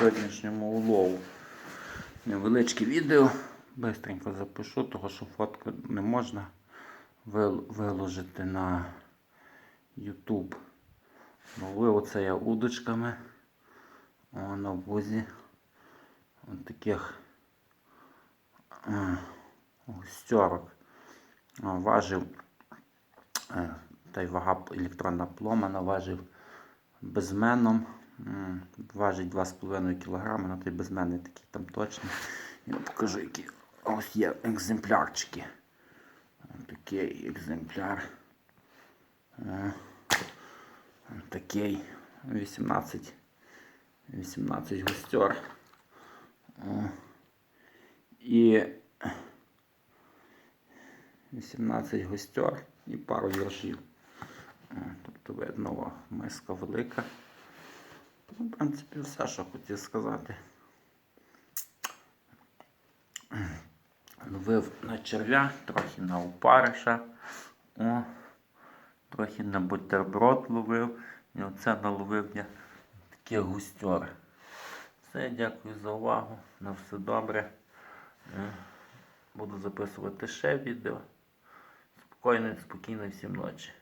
сьогоднішньому улову. Невеличке відео. Бистренько запишу, того що фотку не можна виложити на YouTube. Ловив оце я удочками. О, на бузі. Ось таких е, густерок. Важив е, та й вага електронна плома наважив безменом. Важить 2,5 кг, на той безменний такий там точний. Я покажу, які ось є екземплярчики. Такий екземпляр. Е, Такий 18, 18 густер. І 18 гостер і пару віршів. Тобто видно, миска велика. Принципі, все, що хотів сказати. Ловив на черв'я, трохи на опариша. О, трохи на бутерброд ловив. І оце наловив я таких густьор. Все, дякую за увагу. На все добре. Е, Буду записувати ще відео. Спокійної, спокійної всім ночі.